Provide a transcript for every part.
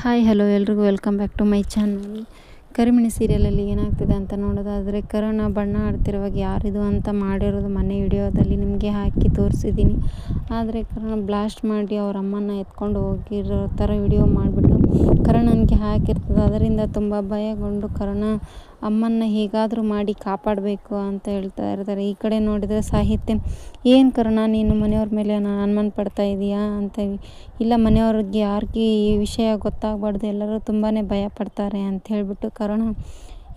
Hi, hello ಎಲ್ರಿಗೂ welcome back to my channel. Karimani ಸೀರಿಯಲಲ್ಲಿ ಏನಾಗ್ತಿದೆ ಅಂತ ನೋಡೋದಾದರೆ, ಕರೋನಾ ಬಣ್ಣ ಆಡ್ತಿರುವಾಗ ಯಾರಿದು ಅಂತ ಮಾಡಿರೋದು ಮನೆ ವಿಡಿಯೋದಲ್ಲಿ ನಿಮಗೆ ಹಾಕಿ ತೋರಿಸಿದ್ದೀನಿ. ಆದರೆ ಕರೋನಾ ಬ್ಲಾಸ್ಟ್ ಮಾಡಿ ಅವ್ರ ಅಮ್ಮನ ಎತ್ಕೊಂಡು ಹೋಗಿರೋ ಥರ ವಿಡಿಯೋ ಮಾಡಿಬಿಟ್ಟು ಕರುಣನಿಗೆ ಹಾಕಿರ್ತದೆ. ಅದರಿಂದ ತುಂಬ ಭಯಗೊಂಡು ಕರುಣ ಅಮ್ಮನ್ನ ಹೇಗಾದರೂ ಮಾಡಿ ಕಾಪಾಡಬೇಕು ಅಂತ ಹೇಳ್ತಾ ಇರ್ತಾರೆ. ಈ ಕಡೆ ನೋಡಿದರೆ ಸಾಹಿತ್ಯ, ಏನು ಕರುಣ, ನೀನು ಮನೆಯವ್ರ ಮೇಲೆ ಅನುಮಾನ ಪಡ್ತಾ ಇದೀಯಾ? ಅಂತ ಇಲ್ಲ ಮನೆಯವ್ರಿಗೆ ಯಾರಿಗೆ ಈ ವಿಷಯ ಗೊತ್ತಾಗಬಾರ್ದು, ಎಲ್ಲರೂ ತುಂಬಾ ಭಯ ಪಡ್ತಾರೆ ಅಂತ ಹೇಳಿಬಿಟ್ಟು ಕರುಣ,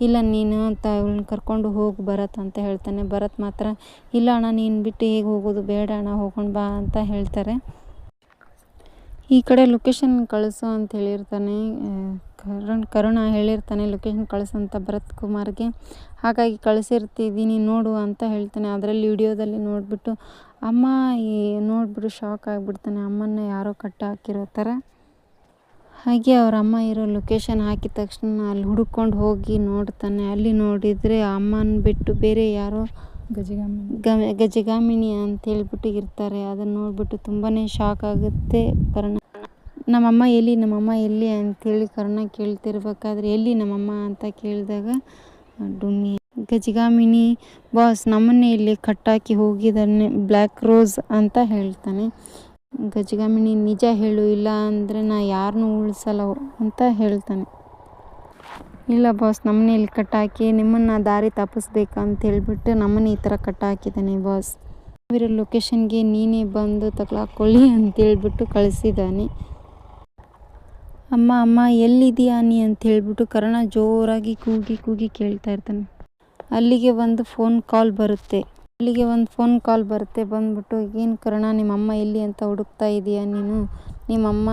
ಇಲ್ಲ, ನೀನು ಅಂತ ಇವಳನ್ನ ಕರ್ಕೊಂಡು ಹೋಗಿ, ಭರತ್ ಅಂತ ಹೇಳ್ತಾನೆ. ಭರತ್ ಮಾತ್ರ, ಇಲ್ಲ ಅಣ್ಣ, ನೀನು ಬಿಟ್ಟು ಹೇಗೆ ಹೋಗೋದು? ಬೇಡ ಅಣ್ಣ, ಹೋಗೋಣ ಬಾ ಅಂತ ಹೇಳ್ತಾರೆ. ಈ ಕಡೆ ಲೊಕೇಶನ್ ಕಳಿಸು ಅಂತ ಹೇಳಿರ್ತಾನೆ ಕರುಣ್, ಕರುಣ ಹೇಳಿರ್ತಾನೆ ಲೊಕೇಶನ್ ಕಳಿಸು ಅಂತ ಭರತ್ ಕುಮಾರ್ಗೆ ಹಾಗಾಗಿ ಕಳಿಸಿರ್ತಿದ್ದೀನಿ ನೋಡು ಅಂತ ಹೇಳ್ತಾನೆ. ಅದರಲ್ಲಿ ವಿಡಿಯೋದಲ್ಲಿ ನೋಡಿಬಿಟ್ಟು ಅಮ್ಮ ಈ ನೋಡಿಬಿಟ್ಟು ಶಾಕ್ ಆಗಿಬಿಡ್ತಾನೆ. ಅಮ್ಮನ್ನ ಯಾರೋ ಕಟ್ಟ ಹಾಕಿರೋ ಥರ. ಹಾಗೆ ಅವ್ರ ಅಮ್ಮ ಇರೋ ಲೊಕೇಶನ್ ಹಾಕಿದ ತಕ್ಷಣ ಅಲ್ಲಿ ಹುಡುಕೊಂಡು ಹೋಗಿ ನೋಡ್ತಾನೆ. ಅಲ್ಲಿ ನೋಡಿದರೆ ಅಮ್ಮನ ಬಿಟ್ಟು ಬೇರೆ ಯಾರೋ ಗಜಗಾಮಿನಿ. ಗಜಗಾಮಿನಿ ಅಂತ ಹೇಳ್ಬಿಟ್ಟು ಇರ್ತಾರೆ. ಅದನ್ನು ನೋಡ್ಬಿಟ್ಟು ತುಂಬಾ ಶಾಕ್ ಆಗುತ್ತೆ ಕರ್ಣ. ನಮ್ಮಮ್ಮ ಎಲ್ಲಿ ನಮ್ಮಮ್ಮ ಎಲ್ಲಿ ಅಂತೇಳಿ ಕರ್ಣ ಕೇಳ್ತಿರ್ಬೇಕಾದ್ರೆ ಎಲ್ಲಿ ನಮ್ಮಮ್ಮ ಅಂತ ಕೇಳಿದಾಗ ಡುಮ್ಮಿ ಗಜಗಾಮಿನಿ ಬಾಸ್ ನಮ್ಮನ್ನೇ ಇಲ್ಲಿ ಕಟ್ಟಾಕಿ ಹೋಗಿದ್ದಾನೆ ಬ್ಲ್ಯಾಕ್ ರೋಸ್ ಅಂತ ಹೇಳ್ತಾನೆ. ಗಜಗಾಮಿನಿ ನಿಜ ಹೇಳು, ಇಲ್ಲ ಅಂದರೆ ನಾ ಯಾರನ್ನೂ ಉಳಿಸಲ್ಲ ಅಂತ ಹೇಳ್ತಾನೆ. ಇಲ್ಲ ಬಾಸ್, ನಮ್ಮನ್ನ ಇಲ್ಲಿ ಕಟ್ಟಾಕಿ, ನಿಮ್ಮನ್ನು ದಾರಿ ತಪ್ಪಿಸ್ಬೇಕಂತ ಹೇಳ್ಬಿಟ್ಟು ನಮ್ಮನ್ನ ಈ ಥರ ಕಟ್ಟಾಕಿದ್ದಾನೆ ಬಾಸ್. ಇರೋ ಲೊಕೇಶನ್ಗೆ ನೀನೇ ಬಂದು ತಗೊಳಕೊಳ್ಳಿ ಅಂತೇಳ್ಬಿಟ್ಟು ಕಳಿಸಿದ್ದಾನೆ. ಅಮ್ಮ ಅಮ್ಮ ಎಲ್ಲಿದೆಯಾ ನೀ ಅಂತ ಹೇಳ್ಬಿಟ್ಟು ಕರ್ಣ ಜೋರಾಗಿ ಕೂಗಿ ಕೂಗಿ ಕೇಳ್ತಾ ಇರ್ತಾನೆ. ಅಲ್ಲಿಗೆ ಒಂದು ಫೋನ್ ಕಾಲ್ ಬರುತ್ತೆ. ಅಲ್ಲಿಗೆ ಒಂದು ಫೋನ್ ಕಾಲ್ ಬರುತ್ತೆ, ಬಂದ್ಬಿಟ್ಟು, ಏನು ಕರ್ಣ, ನಿಮ್ಮಮ್ಮ ಎಲ್ಲಿ ಅಂತ ಹುಡುಕ್ತಾ ಇದೀಯಾ ನೀನು? ನಿಮ್ಮಮ್ಮ,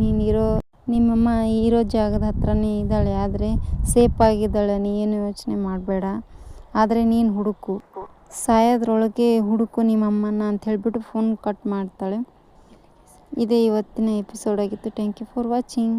ನೀನಿರೋ ನಿಮ್ಮಮ್ಮ ಇರೋ ಜಾಗದ ಹತ್ರನೇ ಇದ್ದಾಳೆ, ಆದರೆ ಸೇಫ್ ಆಗಿದ್ದಾಳೆ ನೀ ಏನು ಯೋಚನೆ ಮಾಡಬೇಡ. ಆದರೆ ನೀನು ಹುಡುಕು. ಸಾಯೋದ್ರೊಳಗೆ ಹುಡುಕು ನಿಮ್ಮಮ್ಮನ ಅಂತ ಹೇಳಿಬಿಟ್ಟು ಫೋನ್ ಕಟ್ ಮಾಡ್ತಾಳೆ. ಇದೇ ಇವತ್ತಿನ ಎಪಿಸೋಡ್ ಆಗಿತ್ತು. Thank you for watching